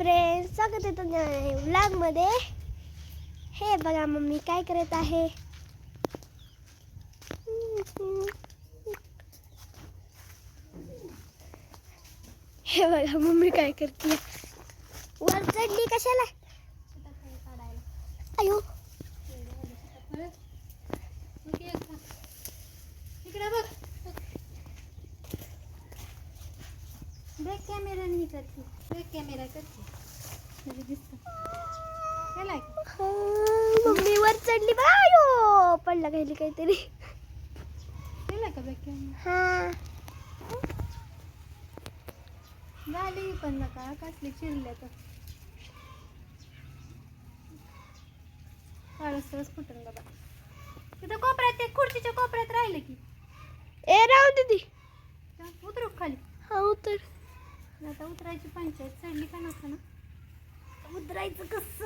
Friend स्वागत आहे तुमच्या व्लॉगमध्ये हे बघा मम्मी काय करत आहे? हे बघा मम्मी काय करते वर चढली कशाला? अयो. इकडे बघ. बॅक कॅमेराने करते. बॅक कॅमेरा करते. मम्मी वर चढली बा. अयो पडला काही काहीतरी. हा. झाली पण नका कसले चिरले तर काळसरच फुटून बाबा तिथं कोपऱ्यात ते खुर्चीच्या कोपऱ्यात राहिलं की. ए राहू उतरू खाली. हा उतर. आता उतरायची पंचायत चढली का नका ना? उतरायचं कस?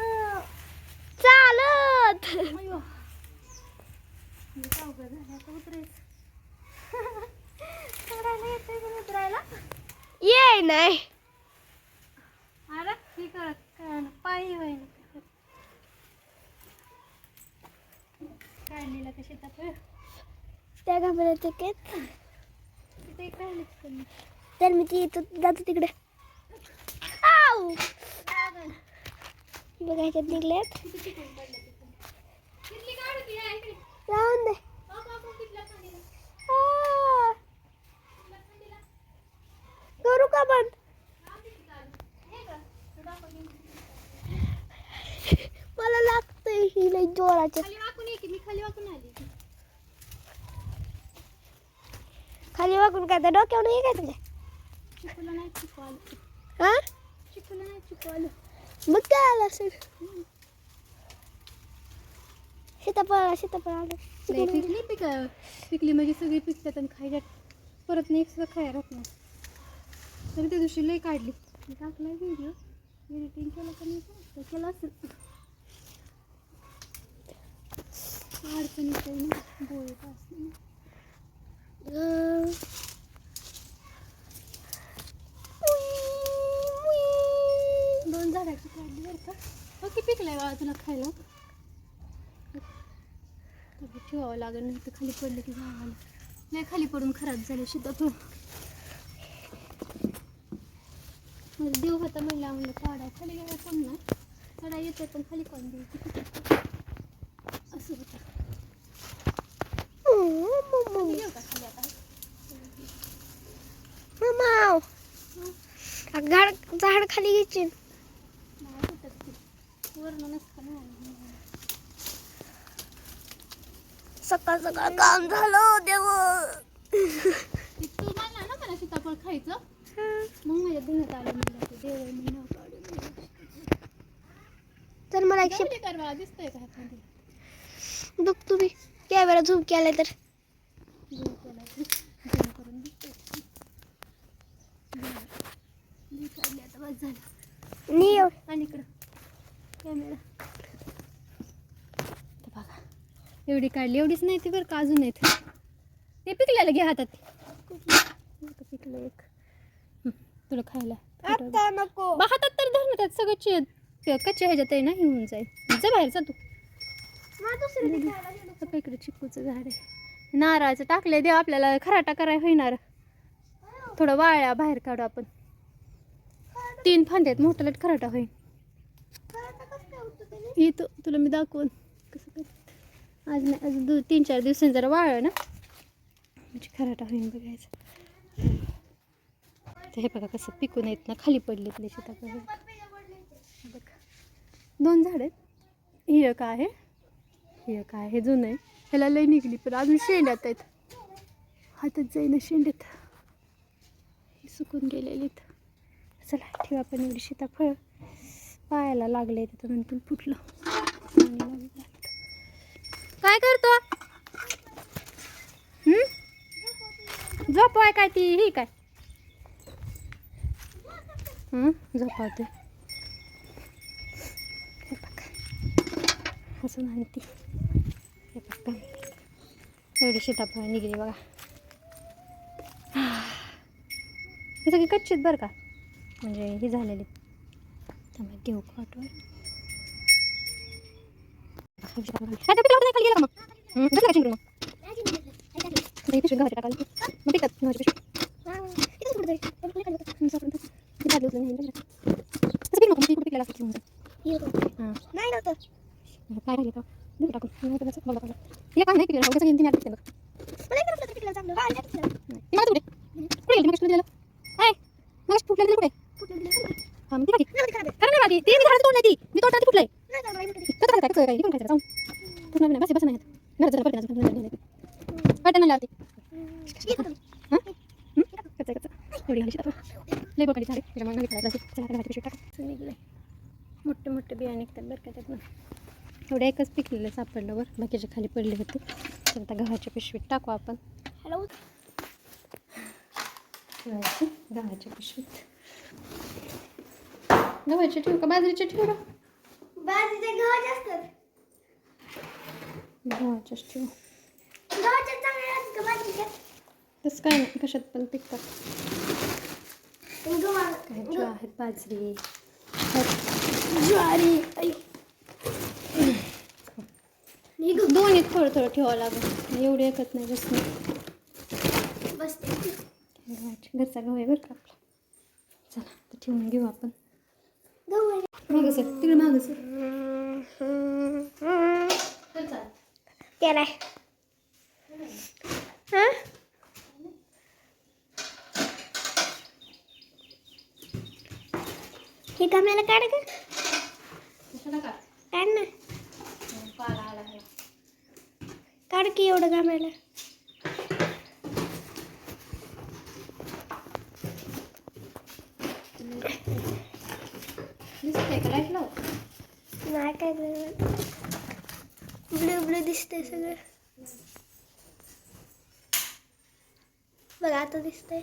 चालत. उतरायचं. उतरायला. ये नाही. अरे हे कळत कळलं पायी होईन काढलेला का शेतात होय? त्या घाबरत काय तिथे एक राहिलं की कमी. तर मी ती जातो तिकडे. बघा ह्याच्यात निघल्यात. राहून दे? करू का बंद. मला लागतंय ही लई जोराचे. खाली वाकून काय तर डोक्यावर नाही काय तुझ्या? हा चिकूला नाही चिकू आलं. मग काय आलं असेल सीताफळ सीताफळ आलं नाही पिकली पिक पिकली म्हणजे सगळी पिकतात आणि खायला परत नाही सुद्धा खायला राहत नाही तर त्या दिवशी लई काढली मी टाकला व्हिडिओ एडिटिंग केलं का नाही का? केलं असेल अडचण येते ना बोलत असते अं. झाडाची काढली बरं का? हो की पिकलंय बाळा तुला खायला? ठेवावं लागेल नाही तर खाली पडलं की झाडाला नाही खाली पडून खराब झालं सीताफळ माझा देव होता म्हणला म्हणलं काढा खाली गेला कोण नाही चढा येते पण खाली कोण देऊ असं होतं. झाड खाली घ्यायची नाही सुटत ते. वरनं नसतं ना सकाळ सकाळ काम झालं देव. ते तू म्हणला ना मला सीताफळ खायचं? मग माझ्या आलं ते देव म्हणून काढून तर मला एक जाऊ दे कर बाळा, दिसतंय का हातमध्ये? बघ तुम्ही कॅमेरा झूम केलाय तर. की zoom करून दिसतंय. आणि इकडं. कॅमेरा. बघा. एवढी काढली एवढीच नाही ती बरं का अजून आहेत? ते पिकलेलं घे हातात. पिकलं एक. तुला खायला. आता नको. बा हातात तर धर ना त्यात सगळं चे कच्च्या ह्याच्यात आहे ना हे होऊन जाईल. जा बाहेर जा तू. आता इकडे चिकूचं झाड आहे. नारळाचं टाकलंय देव आपल्याला खराटा कराय होईनार. थोडं वाळ्या बाहेर काढू आपण. तीन फांद्यात मोठा लट खराटा होईल खराटा कसं काय होतं त्याने? येतो तुला मी दाखवून. कसं कर आज नाही अजून दो तीन चार दिवसांनी जरा वाळ ना? म्हणजे खराटा होईन बघायचं. तर हे बघा कसं पिकून येत ना खाली पडले तिथे शेताकडे बघ. दोन झाड आहेत. ही का आहे. ही एक आहे हे जुनं आहे. ह्याला लई निघली पण अजून शेंड्यात आहेत. हातात जाईना शेंड्यात. ही सुकून गेलेली चला ठेवा आपण एवढी सीताफळ पायाला लागले तिथं नंतर फुटलं. काय करतो? हम्म? झोपवाय काय ती? ही काय? झोपावते. असं म्हणते हे बघा एवढी सीताफळ निघली बघा. हे सगळी कच्चीत आहेत बरं का? म्हणजे हे झालेली. त्यामुळे घेऊ खाली गेला मग हं, घेतला का शिंगरू मग आता ही पिशवी गव्हाची टाकायला मग पिकतात गव्हाची पिशवी हं, सापडून टाक. ती बादली मग कुठे नाही काय घेईन ती. ती ती आहे. मी झाड तोडली ती मी खायचं जाऊन पूर्ण नाही बस बस नाही. घरात जरा पडते पडते नाही लावते. मोठे मोठे बिया निघतात बरं का त्यातनं एकच पिकलेलं सापडलं बरं. बाकीचे खाली पडले होते. तर आता गव्हाच्या पिशवीत टाकू आपण. हॅलो? गव्हाच्या पिशवीत. गव्हाची ठेवू का? बाजरीची ठेवू का बाजरीचे गव्हाचे असतात. गव्हाच्याच ठेवू. गव्हाचे चांगले असतात का बाजरीचे? तसं काय नाही कशात पण पिकतात. काय ज्वार आहेत बाजरी. ज्वारी. आई. गहू. दोन्ही थोडं थोडं ठेवावं लागेल. एवढे एकत नाही बस नाही. घरचा गहू आहे बरं का आपला. चला तर ठेवून घेऊ आपण. मागं सर तिकडे मागं सर केलाय हा हे गम्याला काढ का काढ ना काढ की एवढं गम्याला दिसतंय का लाइट लाव काय ब्लू ब्लू दिसतंय सगळं. बघा आता दिसतंय.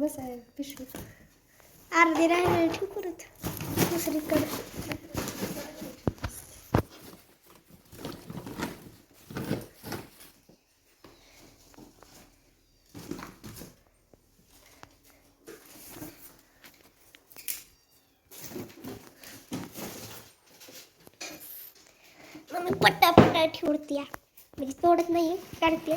बसाय पिशवी अर्धी राहिलेली ठेवू परत. दुसरीकडे. मम्मी पट्टा पट्टा ठेवते म्हणजे तोडत नाही काढते.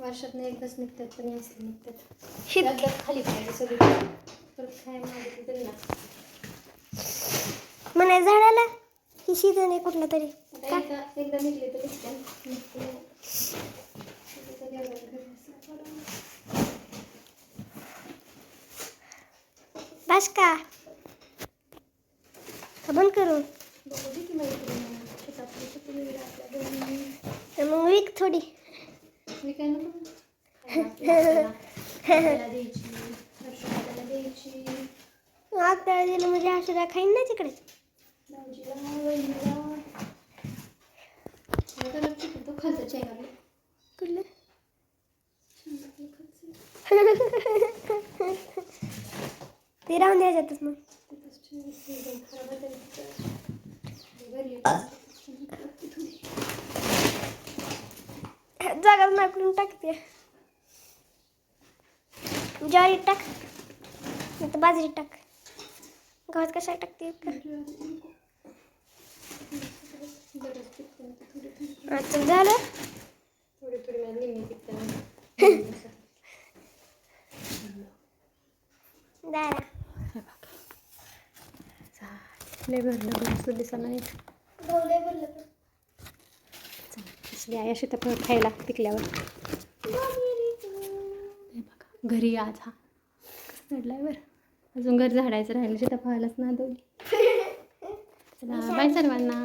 वर्षात एकदाच निघतात पण असले निघतात. शित. खाली पाहिजे सगळी परत काय मागितलं तरी ना म्हणे झाडाला? ही सीझन आहे कुठला तरी. एकदा निघले तर निघतात निघते नाही. आता देवाला घरी असं बस का का बंद करू बघू दे की मैत्रिणी शेतातली किती वेळ आपल्या घरी. तर मग विक थोडी. द्यायची आपल्याला दिलं म्हणजे असं खाईन ना तिकडे. कुठलं? ते राहून द्यायच्यातच मग. जागा नाकडून टाकते. ज्वारी टाक. नाही तर बाजरी टाक. गव्हात कशा टाकते अच्छा झालं. थोडी थोडी दारा. लय भरलं भरसून दिसा नाही असली आहे अशी तर खायला पिकल्यावर. बघा घरी आज हा. कसं चढलाय बरं. अजून घर झाडायचं राहिलं सीताफळालाच ना दोघी. चला बाय सर्वांना.